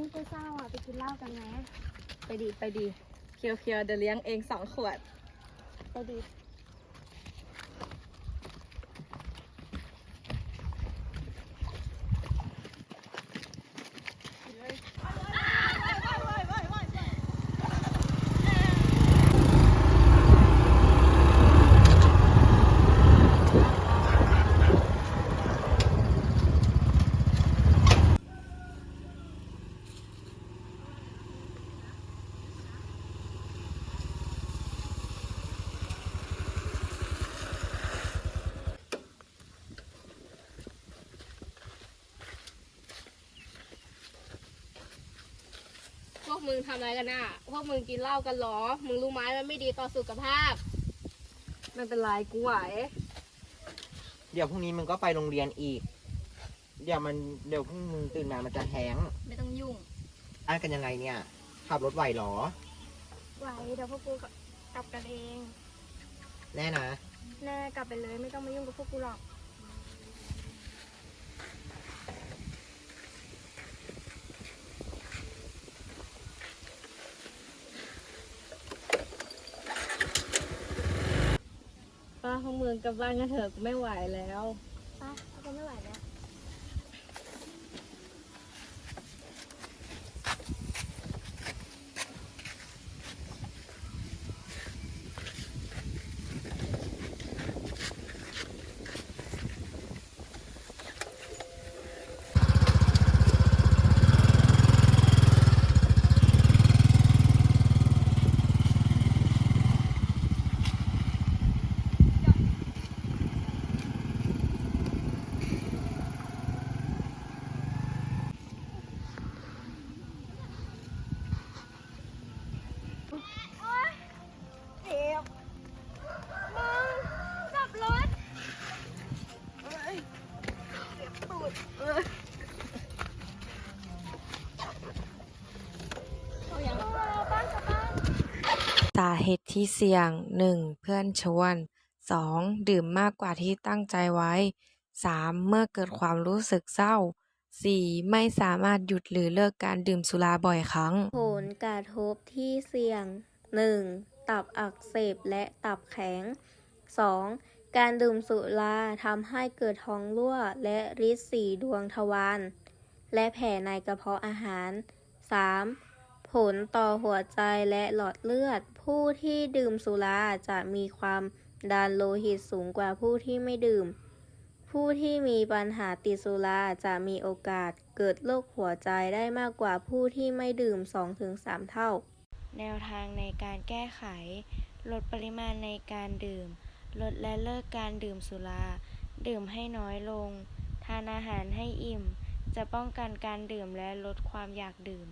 งกูเศร้าอะไปกินเหล้ากันไหมไปดีไปดีเคียวเคียวเดี๋ยวเลี้ยงเองสองขวด ไปดิ พวก มึงทำอะไรกันน่ะ พวกมึงกินเหล้ากันเหรอ มึงรู้ไหมมันไม่ดีต่อสุขภาพ ไม่เป็นไรกูไหว เดี๋ยวพรุ่งนี้มึงก็ไปโรงเรียนอีก เดี๋ยวมันเดี๋ยวพรุ่งมึงตื่นมามันจะแห้งไม่ต้องยุ่งอันกันยังไงเนี่ย ขับรถไหวเหรอ ไหวเดี๋ยวพวกกูกลับกันเอง แน่นะ แน่กลับไปเลยไม่ต้องมายุ่งกับพวกกูหรอก ป้องเมืองกลับบ้านกันเถอะกูไม่ไหวแล้ว ไปพวกกูไม่ไหวแล้ว เจ็บมึงขับรถเจ็บตูดเออเอาอย่างเราบ้านกลับบ้าน สาเหตุที่เสี่ยง 1. เพื่อนชวน 2. ดื่มมากกว่าที่ตั้งใจไว้ 3. เมื่อเกิดความรู้สึกเศร้า 4. ไม่สามารถหยุดหรือเลิกการดื่มสุราบ่อยครั้ง ผลกระทบที่เสี่ยง 1. ตับอักเสบและตับแข็ง 2. การดื่มสุราทำให้เกิดท้องรั่วและริดสีดวงทวารและแผลในกระเพาะอาหาร 3. ผลต่อหัวใจและหลอดเลือด ผู้ที่ดื่มสุราจะมีความดันโลหิตสูงกว่าผู้ที่ไม่ดื่ม ผู้ที่มีปัญหาติดสุราจะมีโอกาสเกิดโรคหัวใจได้มากกว่าผู้ที่ไม่ดื่ม 2-3 เท่า แนวทางในการแก้ไข ลดปริมาณในการดื่ม ลดและเลิกการดื่มสุรา ดื่มให้น้อยลง ทานอาหารให้อิ่ม จะป้องกันการดื่มและลดความอยากดื่ม